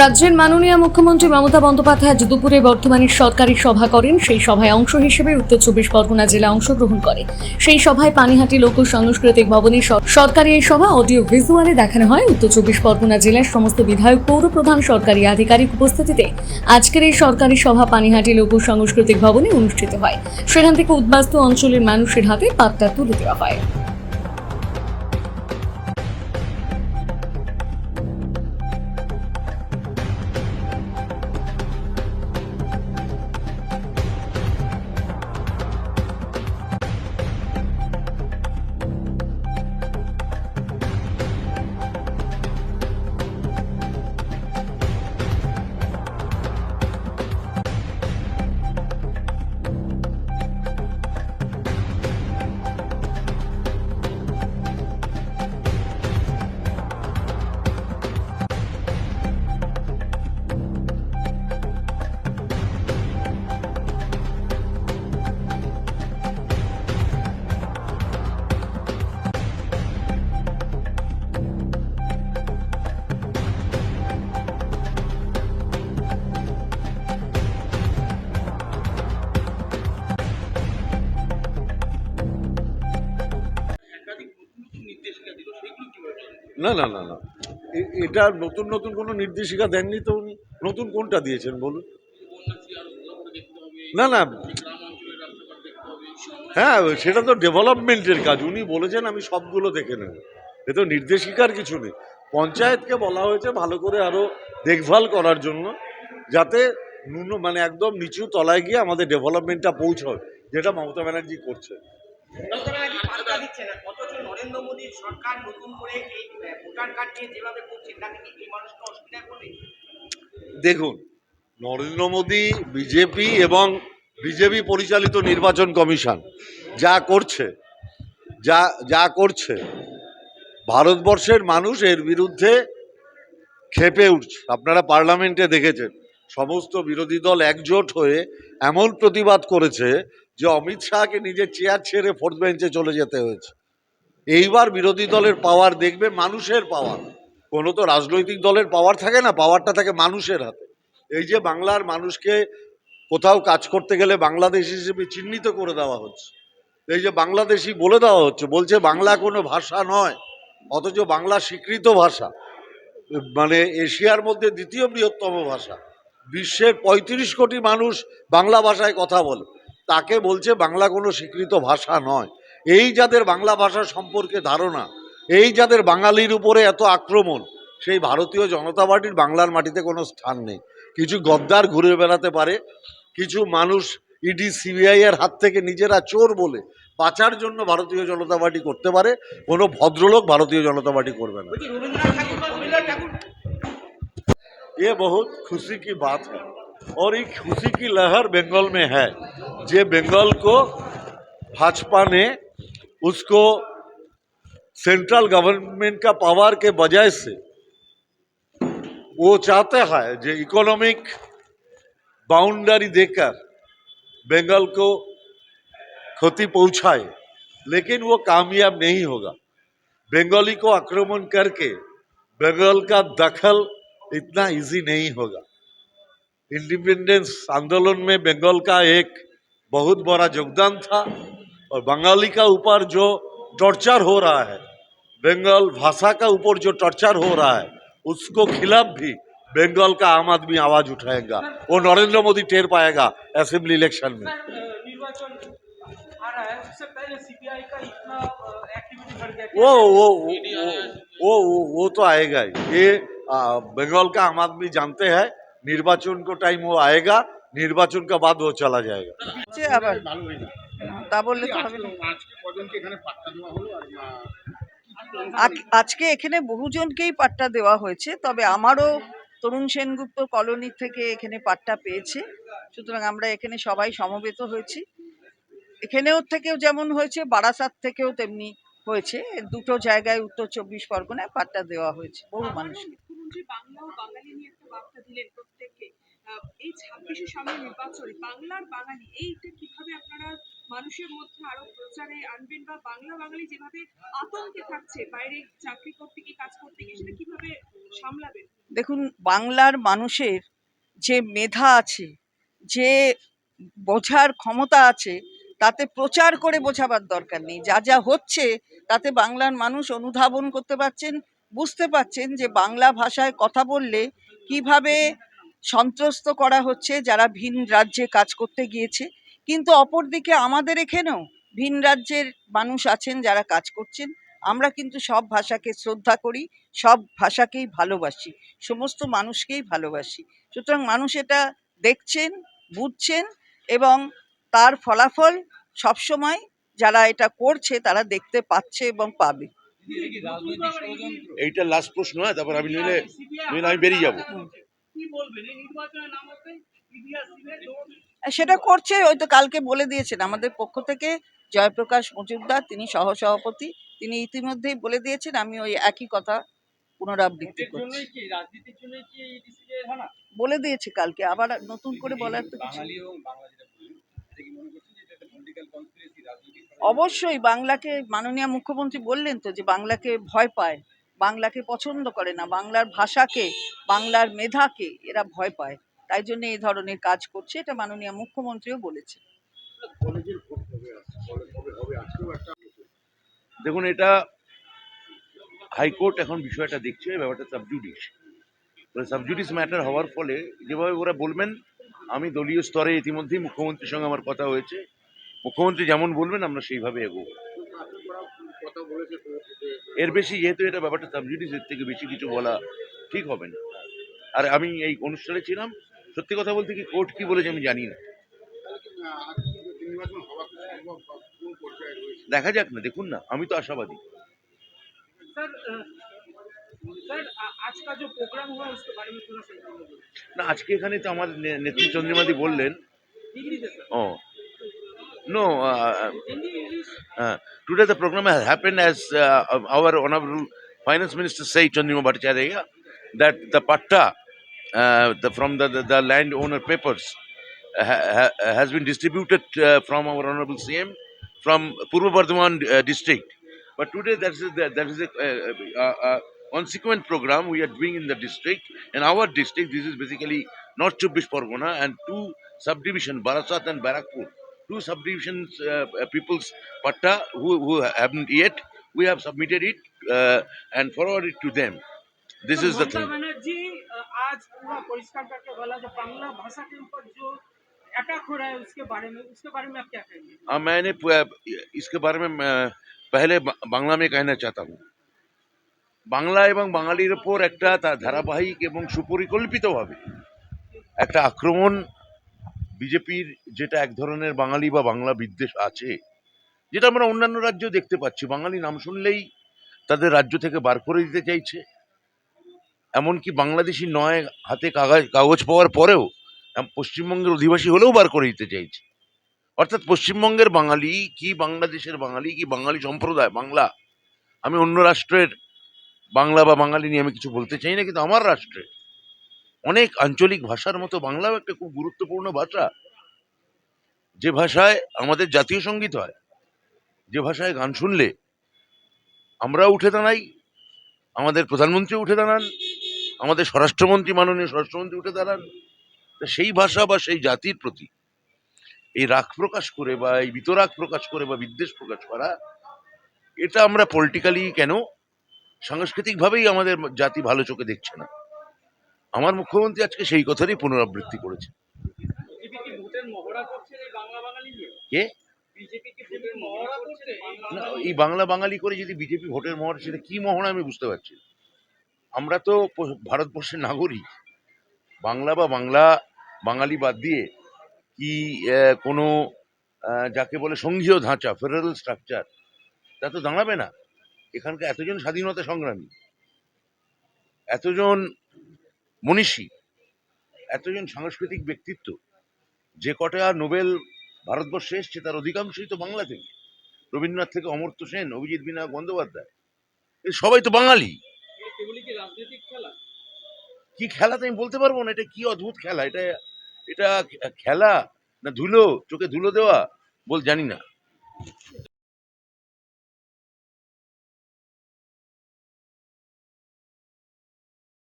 রাজ্যের মাননীয় মুখ্যমন্ত্রী মমতা বন্দ্যোপাধ্যায় আজ দুপুরে সরকারি সভা করেন। সেই সভায় অংশ হিসেবে উত্তর চব্বিশ পরগনা জেলা অংশগ্রহণ করে। সেই সভায় পানিহাটি লোক সাংস্কৃতিক ভবনে সরকারি এই সভা অডিও ভিজুয়ালে দেখানো হয়। উত্তর চব্বিশ পরগনা জেলার সমস্ত বিধায়ক, পৌর প্রধান, সরকারি আধিকারিক উপস্থিতিতে আজকের এই সরকারি সভা পানিহাটি লোক সাংস্কৃতিক ভবনে অনুষ্ঠিত হয়। সেখান থেকে উদ্বাস্তু অঞ্চলের মানুষের হাতে পাত্তা তুলে দেওয়া হয়। না না না না। এটা নতুন নতুন কোনো নির্দেশিকা দেননি তো উনি? নতুন কোনটা দিয়েছেন, বলুন? না না। হ্যাঁ সেটা তো ডেভেলপমেন্টের কাজ। উনি বলেছেন আমি সবগুলো দেখে নেব। এ তো নির্দেশিকার কিছু নেই। পঞ্চায়েতকে বলা হয়েছে ভালো করে আরও দেখভাল করার জন্য, যাতে ন্যূন মানে একদম নিচু তলায় গিয়ে আমাদের ডেভেলপমেন্টটা পৌঁছয়, যেটা মমতা ব্যানার্জি করছে। দেখুন, নরেন্দ্র মোদী, বিজেপি এবং বিজেপি পরিচালিত নির্বাচন কমিশন যা করছে, যা যা করছে, ভারতবর্ষের মানুষ এর বিরুদ্ধে খেপে উঠছে। আপনারা পার্লামেন্টে দেখেছেন, সমস্ত বিরোধী দল একজোট হয়ে এমন প্রতিবাদ করেছে যে অমিত শাহকে নিজের চেয়ার ছেড়ে ফোর্থ বেঞ্চে চলে যেতে হয়েছে। এইবার বিরোধী দলের পাওয়ার দেখবে, মানুষের পাওয়ার কোনো তো রাজনৈতিক দলের পাওয়ার থাকে না পাওয়ারটা থাকে মানুষের হাতে। এই যে বাংলার মানুষকে কোথাও কাজ করতে গেলে বাংলাদেশ হিসেবে চিহ্নিত করে দেওয়া হচ্ছে। এই যে বাংলাদেশি বলে দেওয়া হচ্ছে, বলছে বাংলা কোনো ভাষা নয়, অথচ বাংলা স্বীকৃত ভাষা। মানে এশিয়ার মধ্যে দ্বিতীয় বৃহত্তম ভাষা। বিশ্বের পঁয়ত্রিশ কোটি মানুষ বাংলা ভাষায় কথা বলে। তাকে বলছে বাংলা কোনো স্বীকৃত ভাষা নয় এই যাদের বাংলা ভাষা সম্পর্কে ধারণা এই যাদের বাঙালির উপরে এত আক্রমণ সেই ভারতীয় জনতা পার্টির বাংলার মাটিতে কোনো স্থান নেই কিছু গদ্দার ঘুরে বেড়াতে পারে কিছু মানুষ ইডি সিবিআই এর হাত থেকে নিজেরা চোর বলে বাঁচার জন্য ভারতীয় জনতা পার্টি করতে পারে কোনো ভদ্রলোক ভারতীয় জনতা পার্টি করবে না বলছি রবীন্দ্রনাথ ঠাকুর রবীন্দ্রনাথ ঠাকুর ये बहुत खुशी की बात है और एक खुशी की लहर बंगाल में है। जे बंगाल को भाजपा ने उसको सेंट्रल गवर्नमेंट का पावर के बजाय से वो चाहते हैं जो इकोनॉमिक बाउंड्री देकर बंगाल को क्षति पहुँचाए, लेकिन वो कामयाब नहीं होगा। बंगाली को आक्रमण करके बंगाल का दखल इतना इजी नहीं होगा। इंडिपेंडेंस आंदोलन में बंगाल का एक बहुत बड़ा योगदान था और बंगाली का ऊपर जो टॉर्चर हो रहा है बंगाल भाषा का ऊपर जो टॉर्चर हो रहा है उसको खिलाफ भी बंगाल का आम आदमी आवाज़ उठाएगा वो नरेंद्र मोदी टेर पाएगा असेंबली इलेक्शन में। वो वो वो वो वो तो आएगा ही। ये बंगाल का आम आदमी जानते हैं निर्वाचन को टाइम वो आएगा निर्वाचन का बाद वो चला जाएगा হচ্ছে আবার তা বললে তো হবে না আজ- আজকে এখানে বহুজনকেই পাট্টা দেওয়া হয়েছে তবে আমারও তরুণ সেনগুপ্ত কলোনি থেকে এখানে পাট্টা পেয়েছে সুতরাং আমরা এখানে সবাই সমবেত হয়েছি এখানেও থেকেও যেমন হয়েছে বারাসাত থেকেও তেমনি হয়েছে দুটো জায়গায় উত্তর চব্বিশ পরগনায় পাট্টা দেওয়া হয়েছে বহু মানুষকে মুখ্যমন্ত্রী বাংলা ও বাঙালি নিয়ে একটা বার্তা দিলেন প্রত্যেককে। এই ছাব্বিশে সামনে নির্বাচন, বাংলার বাঙালি, এইটা কীভাবে আপনারা মানুষের মধ্যে আরও প্রচারে আনবেন বা বাংলা বাঙালি যেভাবে আতঙ্কে থাকছে, বাইরে চাকরি করতে গিয়ে কাজ করতে গিয়ে সেটা কীভাবে সামলাবেন? দেখুন, বাংলার মানুষের যে মেধা আছে, যে বোঝার ক্ষমতা আছে, তাতে প্রচার করে বোঝাবার দরকার নেই। যা যা হচ্ছে, তাতে বাংলার মানুষ অনুধাবন করতে পারছেন বুঝতে পারছেন যে বাংলা ভাষায় কথা বললে কীভাবে সন্ত্রস্ত করা হচ্ছে, যারা ভিন রাজ্যে কাজ করতে গিয়েছে। কিন্তু অপরদিকে আমাদের এখানেও ভিন রাজ্যের মানুষ আছেন, যারা কাজ করছেন। আমরা কিন্তু সব ভাষাকে শ্রদ্ধা করি, সব ভাষাকেই ভালোবাসি, সমস্ত মানুষকেই ভালোবাসি। সুতরাং মানুষ এটা দেখছেন, বুঝছেন এবং তার ফলাফল সবসময় যারা এটা করছে, তারা দেখতে পাচ্ছে এবং পাবে। এইটা লাস্ট প্রশ্ন হ্যাঁ তারপর আমি নইলে নইলে আমি বেরিয়ে যাব। কি বলবেন এই নির্বাচনের নাম হচ্ছে ইতিহাস দিনের দৌড় সেটা করছে ওই তো কালকে বলে দিয়েছেন। আমাদের পক্ষ থেকে জয়প্রকাশ মজুমদার তিনি সহসভাপতি তিনি ইতিমধ্যেই বলে দিয়েছেন আমি ওই একই কথা পুনরাবৃত্তি করছি। হয় বলে দিয়েছে কালকে আবার নতুন করে বলার তো কিছু বাঙালি এবং বাংলা যেটা বললেন এটা কি মনে করছেন যে এটা একটা পলিটিক্যাল কনস্পিরেসি রাজনৈতিক অবশ্যই বাংলাকে মাননীয় মুখ্যমন্ত্রী বললেন তো যে বাংলাকে ভয় পায়, বাংলাকে পছন্দ করে না, বাংলার ভাষাকে, বাংলার মেধাকে এরা ভয় পায়। তাই জন্য এই ধরনের কাজ করছে, এটা মাননীয় মুখ্যমন্ত্রীও বলেছে দেখুন, এটা হাইকোর্ট এখন বিষয়টা দেখছে ব্যাপারটা সাবজুডিস সাবজুডিস ম্যাটার হওয়ার ফলে যেভাবে ওরা বলবেন, আমি দলীয় স্তরে ইতিমধ্যেই মুখ্যমন্ত্রীর সঙ্গে আমার কথা হয়েছে মুখ্যমন্ত্রী যেমন বলবেন আমরা সেইভাবে এগোব। এর বেশি যেহেতু এটা ব্যাপারটা সাবজুডিসের থেকে বেশি কিছু বলা ঠিক হবে না। আর আমি এই অনুষ্ঠানে ছিলাম সত্যি কথা বলতে কি কোর্ট কি বলেছে আমি জানি না। দেখা যাক না দেখুন না আমি তো আশাবাদী। না আজকে এখানে তো আমার নেত্রী চন্দ্রমাদি বললেন। ও No, uh, uh, uh, today the program has happened as uh, our Honorable Finance Minister Sai Chandima Bhattacharya that the patta uh, the, from the, the, the landowner papers ha, ha- has been distributed uh, from our Honorable CM from Purva Bardhaman uh, district. But today that is a, that is a consequent program we are doing in the district. In our district, this is basically North Chubbish Pargona and two subdivisions, Barasat and Barakpur. Two subdivisions, uh, uh, people's patta who, who haven't yet, we have submitted it uh, and forwarded it to them. This sir, is the Mamata thing. Banerjee अ, आज पूरा परिष्कार करके बोला जो बांग्ला भाषा के ऊपर जो अटैक हो रहा है उसके बारे में उसके बारे में आप क्या कहेंगे हाँ मैंने प- इसके बारे में मैं पहले ब- বাংলা में कहना चाहता हूँ বাংলা এবং বাঙালির ওপর একটা তা- ধারাবাহিক এবং সুপরিকল্পিতভাবে একটা আক্রমণ বিজেপির যেটা এক ধরনের বাঙালি বা বাংলা বিদ্বেষ আছে, যেটা আমরা অন্যান্য রাজ্যেও দেখতে পাচ্ছি। বাঙালি নাম শুনলেই তাদের রাজ্য থেকে বার করে দিতে চাইছে। এমনকি বাংলাদেশি নয় হাতে কাগজ কাগজ পাওয়ার পরেও পশ্চিমবঙ্গের অধিবাসী হলেও বার করে দিতে চাইছে। অর্থাৎ পশ্চিমবঙ্গের বাঙালি কি বাংলাদেশের বাঙালি কি বাঙালি সম্প্রদায়, বাংলা? আমি অন্য রাষ্ট্রের বাংলা বা বাঙালি নিয়ে আমি কিছু বলতে চাই না, কিন্তু আমার রাষ্ট্রে অনেক আঞ্চলিক ভাষার মতো বাংলাও একটা খুব গুরুত্বপূর্ণ ভাষা যে ভাষায় আমাদের জাতীয় সংগীত হয়, যে ভাষায় গান শুনলে আমরাও উঠে দাঁড়াই, আমাদের প্রধানমন্ত্রী উঠে দাঁড়ান, আমাদের স্বরাষ্ট্রমন্ত্রী, মাননীয় স্বরাষ্ট্রমন্ত্রী উঠে দাঁড়ান। তা সেই ভাষা বা সেই জাতির প্রতি এই রাগ প্রকাশ করে বা এই বিতরাগ প্রকাশ করে বা বিদ্বেষ প্রকাশ করা, এটা আমরা পলিটিক্যালি কেন সাংস্কৃতিকভাবেই আমাদের জাতি ভালো চোখে দেখছে না। আমার মুখ্যমন্ত্রী আজকে সেই কথারই পুনরাবৃত্তি করেছে। কি এই বাংলা বাঙালি করে যদি বিজেপি ভোটের মহড়া সেটা কি মহড়া আমি বুঝতে পারছি আমরা তো ভারতবর্ষের নাগরিক। বাংলা বা বাংলা বাঙালি বাদ দিয়ে কি কোনো যাকে বলে সংঘীয় ধাঁচা ফেডারেল স্ট্রাকচার তা তো দাঁড়াবে না। এখানকার এতজন স্বাধীনতা সংগ্রামী এতজন মনীষী, এতজন সাংস্কৃতিক ব্যক্তিত্ব, যে কটা নোবেল ভারতবর্ষে এসছে তার অধিকাংশই তো বাংলা থেকে। রবীন্দ্রনাথ থেকে অমর্ত্য সেন, অভিজিৎ বিনায়ক বন্দ্যোপাধ্যায় সবাই তো বাঙালি। কি খেলা তো আমি বলতে পারব না, এটা কি অদ্ভুত খেলা? এটা এটা খেলা না ধুলো, চোখে ধুলো দেওয়া? বল জানি না।